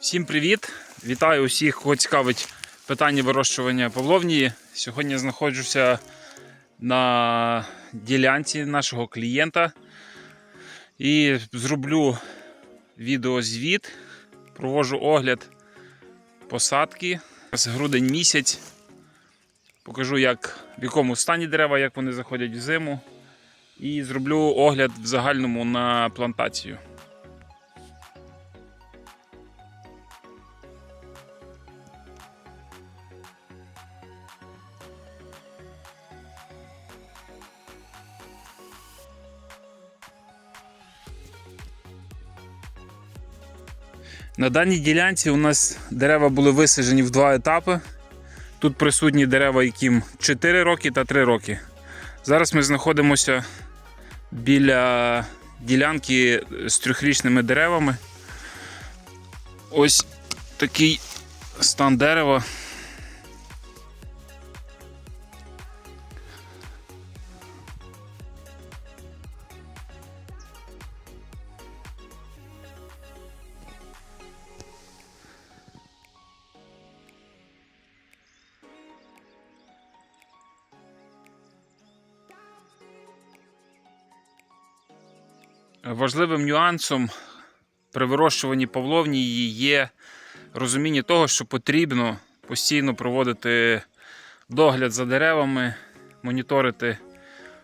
Всім привіт! Вітаю усіх, кого цікавить питання вирощування павловнії. Сьогодні знаходжуся на ділянці нашого клієнта і зроблю відеозвіт, провожу огляд посадки. З грудень місяць. Покажу, як, в якому стані дерева, як вони заходять в зиму. І зроблю огляд в загальному на плантацію. На даній ділянці у нас дерева були висаджені в два етапи. Тут присутні дерева, яким 4 роки та 3 роки. Зараз ми знаходимося біля ділянки з трьохрічними деревами. Ось такий стан дерева. Важливим нюансом при вирощуванні павловнії є розуміння того, що потрібно постійно проводити догляд за деревами, моніторити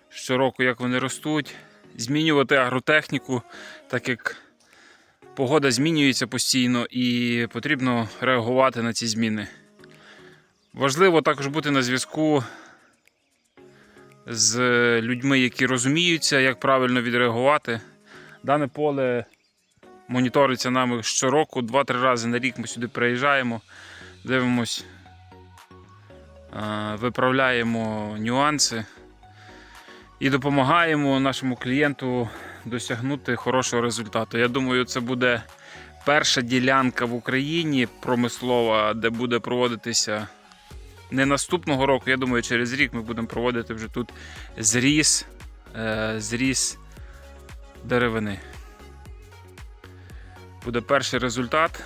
щороку, як вони ростуть, змінювати агротехніку, так як погода змінюється постійно і потрібно реагувати на ці зміни. Важливо також бути на зв'язку з людьми, які розуміються, як правильно відреагувати. Дане поле моніториться нами щороку, 2-3 рази на рік ми сюди приїжджаємо, дивимось, е, виправляємо нюанси і допомагаємо нашому клієнту досягнути хорошого результату. Я думаю, це буде перша ділянка в Україні промислова, де буде проводитися не наступного року. Я думаю, через рік ми будемо проводити вже тут зріз, е, зріз деревини. Буде перший результат.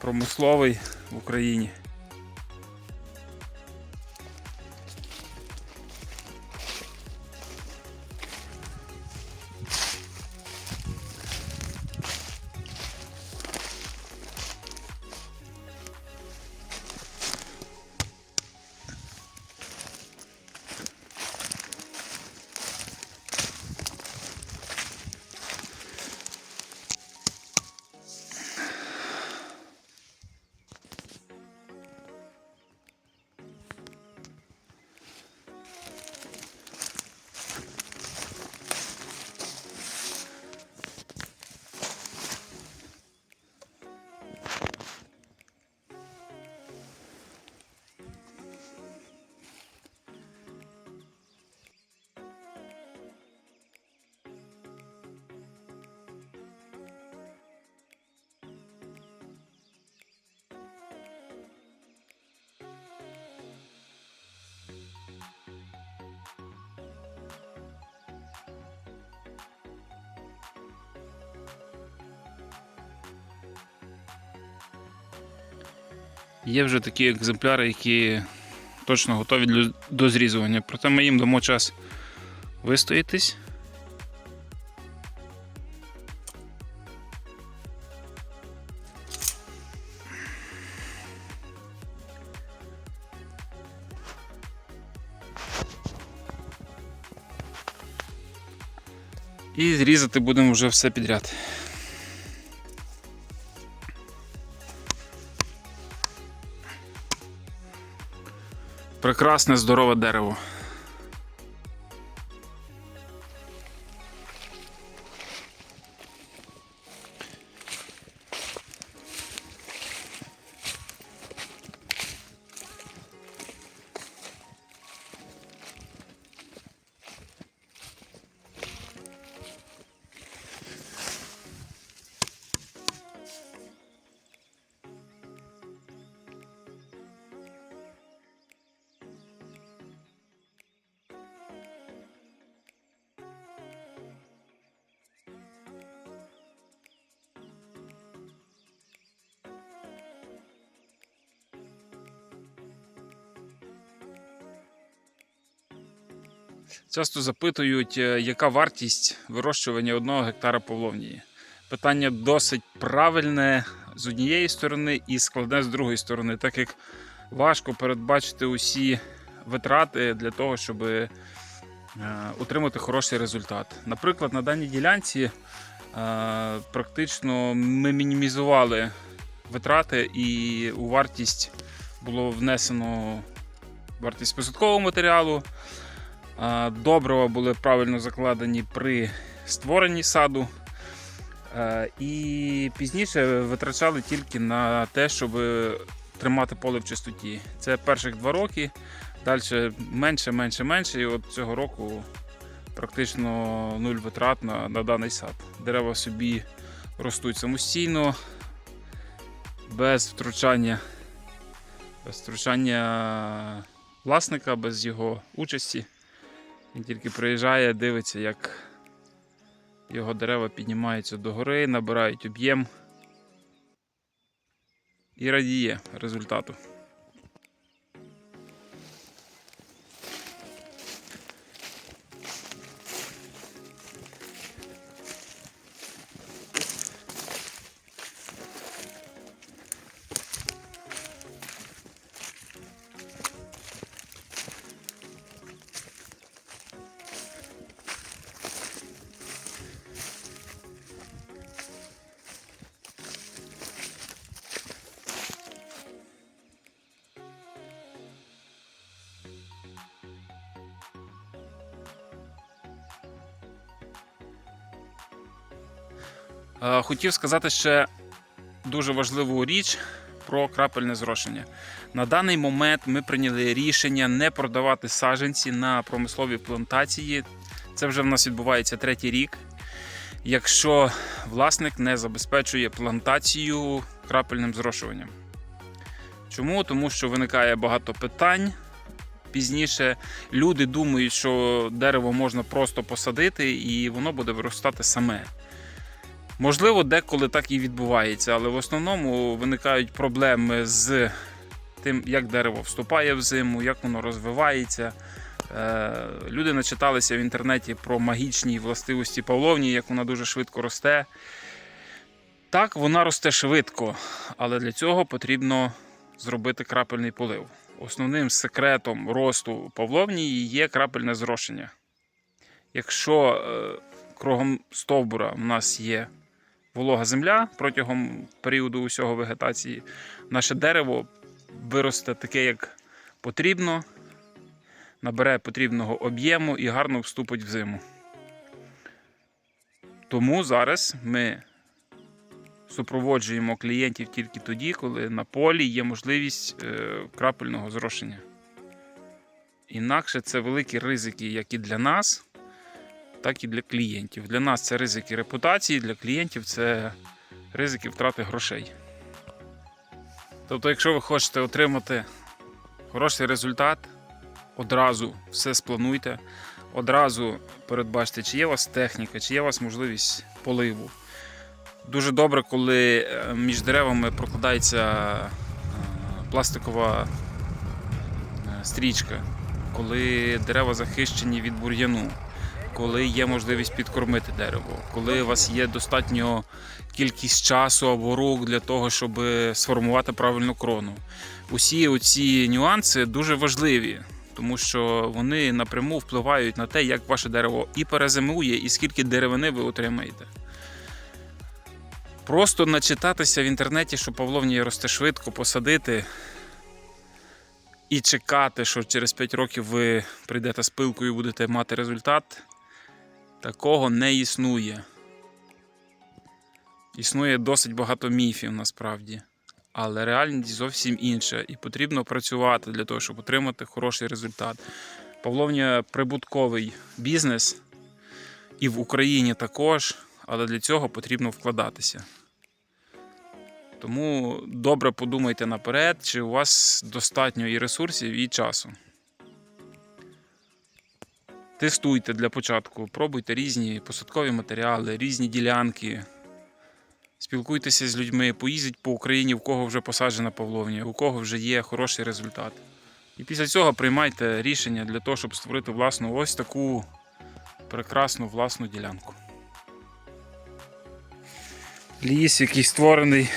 Промисловий в Україні. Є вже такі екземпляри, які точно готові до зрізування. Проте ми їм дамо час вистоятись. І зрізати будемо вже все підряд. Прекрасне здорове дерево. Часто запитують, е, яка вартість вирощування одного гектара павловнії. Питання досить правильне з однієї сторони і складне з другої сторони, так як важко передбачити усі витрати для того, щоб е, отримати хороший результат. Наприклад, на даній ділянці е, практично ми мінімізували витрати і у вартість було внесено вартість посадкового матеріалу. Добрива були правильно закладені при створенні саду. І пізніше витрачали тільки на те, щоб тримати поле в чистоті. Це перших два роки. Далі менше, менше, менше. І от цього року практично нуль витрат на, на даний сад. Дерева собі ростуть самостійно, без втручання, без втручання власника, без його участі. Він тільки приїжджає, дивиться, як його дерева піднімаються догори, набирають об'єм і радіє результату. Хотів сказати ще дуже важливу річ про крапельне зрошення. На даний момент ми прийняли рішення не продавати саджанці на промислові плантації. Це вже в нас відбувається третій рік. Якщо власник не забезпечує плантацію крапельним зрошуванням. Чому? Тому що виникає багато питань. Пізніше люди думають, що дерево можна просто посадити і воно буде виростати саме. Можливо, деколи так і відбувається, але в основному виникають проблеми з тим, як дерево вступає в зиму, як воно розвивається. Е, Люди начиталися в інтернеті про магічні властивості павловні, як вона дуже швидко росте. Так, вона росте швидко, але для цього потрібно зробити крапельний полив. Основним секретом росту павловні є крапельне зрошення. Якщо е, кругом стовбура у нас є волога земля протягом періоду усього вегетації, наше дерево виросте таке, як потрібно, набере потрібного об'єму і гарно вступить в зиму. Тому зараз ми супроводжуємо клієнтів тільки тоді, коли на полі є можливість е, крапельного зрошення. Інакше це великі ризики, як і для нас, так і для клієнтів. Для нас це ризики репутації, для клієнтів це ризики втрати грошей. Тобто, якщо ви хочете отримати хороший результат, одразу все сплануйте, одразу передбачте, чи є у вас техніка, чи є у вас можливість поливу. Дуже добре, коли е, між деревами прокладається е, пластикова е, стрічка, коли дерева захищені від бур'яну, коли є можливість підкормити дерево, коли у вас є достатньо кількість часу або рук для того, щоб сформувати правильну крону. Усі оці нюанси дуже важливі, тому що вони напряму впливають на те, як ваше дерево і перезимує, і скільки деревини ви отримаєте. Просто начитатися в інтернеті, що павловнія росте швидко, посадити і чекати, що через 5 років ви прийдете з пилкою і будете мати результат, такого не існує. Існує досить багато міфів насправді. Але реальність зовсім інша, і потрібно працювати для того, щоб отримати хороший результат. Павловня прибутковий бізнес, і в Україні також, але для цього потрібно вкладатися. Тому добре подумайте наперед, чи у вас достатньо і ресурсів, і часу. Тестуйте для початку, пробуйте різні посадкові матеріали, різні ділянки. Спілкуйтеся з людьми, поїздіть по Україні, у кого вже посаджена павловня, у кого вже є хороший результат. І після цього приймайте рішення для того, щоб створити власну ось таку прекрасну власну ділянку. Ліс, який створений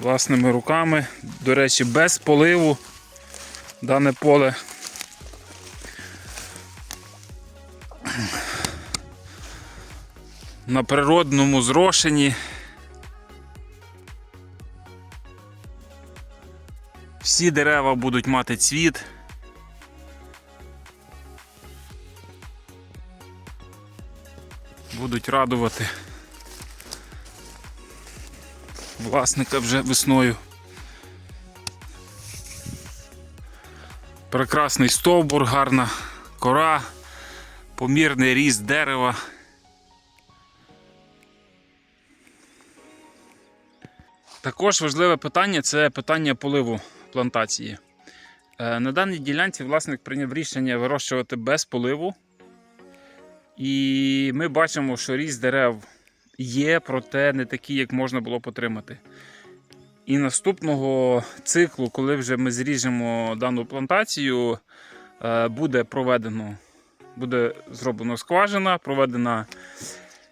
власними руками. До речі, без поливу дане поле. На природному зрошенні. Всі дерева будуть мати цвіт. Будуть радувати власника вже весною. Прекрасний стовбур, гарна кора, помірний ріст дерева. Також важливе питання це питання поливу плантації. Е, На даній ділянці власник прийняв рішення вирощувати без поливу. І ми бачимо, що ріст дерев є, проте не такий, як можна було потримати. І наступного циклу, коли вже ми зріжемо дану плантацію, е, буде проведено, буде зроблено скважина, проведена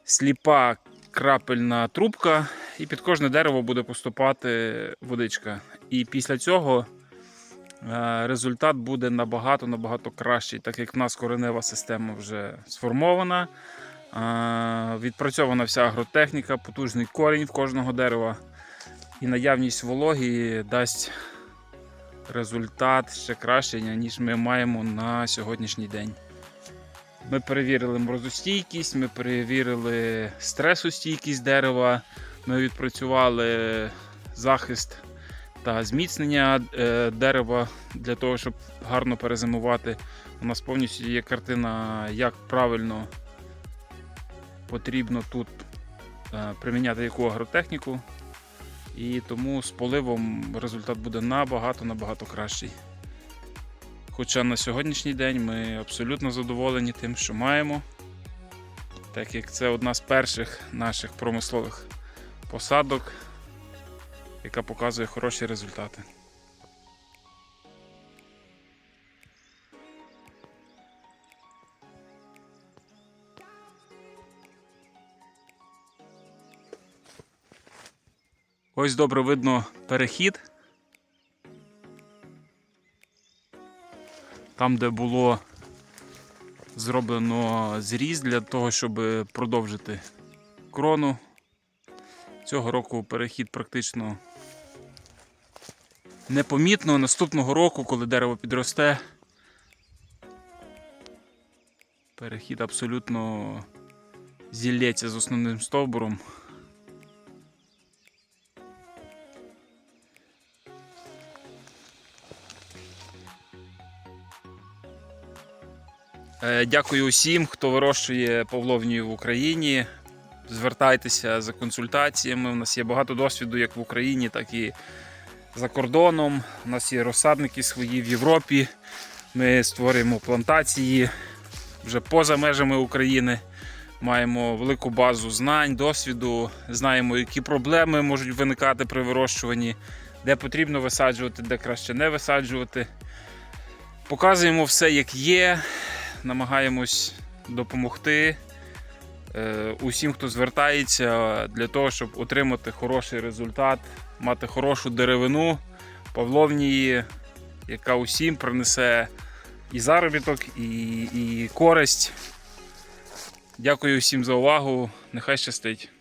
сліпа крапельна трубка, і під кожне дерево буде поступати водичка. І після цього е, результат буде набагато набагато кращий, так як в нас коренева система вже сформована. е, Відпрацьована вся агротехніка, потужний корінь в кожного дерева. І наявність вологі дасть результат ще кращий, ніж ми маємо на сьогоднішній день. Ми перевірили морозостійкість, ми перевірили стресостійкість дерева, ми відпрацювали захист та зміцнення е, дерева для того, щоб гарно перезимувати. У нас повністю є картина, як правильно потрібно тут е, приміняти яку агротехніку. І тому з поливом результат буде набагато набагато кращий. Хоча на сьогоднішній день ми абсолютно задоволені тим, що маємо, так як це одна з перших наших промислових посадок, яка показує хороші результати. Ось добре видно перехід. Там, де було зроблено зріз для того, щоб продовжити крону. Цього року перехід практично непомітно. Наступного року, коли дерево підросте, перехід абсолютно зілється з основним стовбуром. Е, Дякую усім, хто вирощує павловнію в Україні. Звертайтеся за консультаціями. У нас є багато досвіду як в Україні, так і за кордоном. У нас є розсадники свої в Європі. Ми створюємо плантації вже поза межами України. Маємо велику базу знань, досвіду, знаємо, які проблеми можуть виникати при вирощуванні, де потрібно висаджувати, де краще не висаджувати. Показуємо все, як є намагаємось допомогти усім, хто звертається для того, щоб отримати хороший результат, мати хорошу деревину павловнії, яка усім принесе і заробіток, і, і користь. Дякую всім за увагу. Нехай щастить.